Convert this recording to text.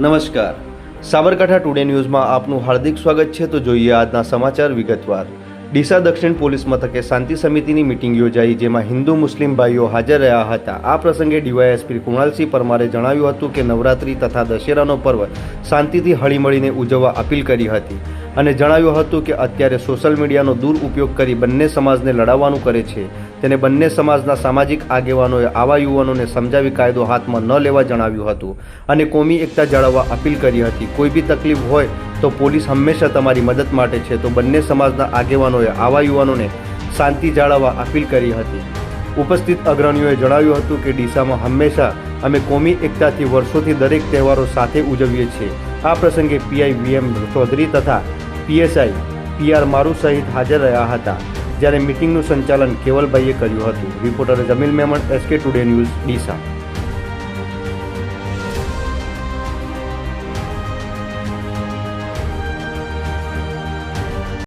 નમસ્કાર. સાબરકાંઠા ટુડે ન્યૂઝમાં આપનું હાર્દિક સ્વાગત છે. તો જોઈએ આજના સમાચાર વિગતવાર. ડીસા દક્ષિણ પોલીસ મથકે શાંતિ સમિતિની મિટિંગ યોજાઈ જેમાં હિન્દુ મુસ્લિમ ભાઈઓ હાજર રહ્યા હતા. આ પ્રસંગે ડીવાયએસપી કુણાલસિંહ પરમારે જણાવ્યું હતું કે નવરાત્રિ તથા દશેરાનો પર્વ શાંતિથી હળીમળીને ઉજવવા અપીલ કરી હતી અને જણાવ્યું હતું કે અત્યારે સોશિયલ મીડિયાનો દુરુપયોગ કરી બંને સમાજને લડાવવાનું કરે છે. તેને બંને સમાજના સામાજિક આગેવાનોએ આવા યુવાનોને સમજાવી કાયદો હાથમાં ન લેવા જણાવ્યું હતું. અને કોમી એકતા જાળવવા અપીલ કરી હતી. કોઈ બી તકલીફ હોય તો પોલીસ હંમેશા તમારી મદદ માટે છે. તો બંને સમાજના આગેવાનોએ આવા યુવાનોને શાંતિ જાળવવા અપીલ કરી હતી. ઉપસ્થિત અગ્રણીઓએ જણાવ્યું હતું કે ડીસામાં હંમેશા અમે કોમી એકતાથી વર્ષોથી દરેક તહેવારો સાથે ઉજવીએ છીએ. આ પ્રસંગે પીઆઈ વીએમ ચૌધરી તથા પીએસઆઈ પીઆર મારુ સહિત હાજર રહ્યા હતા. જ્યારે મિટિંગનું સંચાલન કેવલભાઈએ કર્યું હતું. Reporter Jameel Memon SK today news Deesa.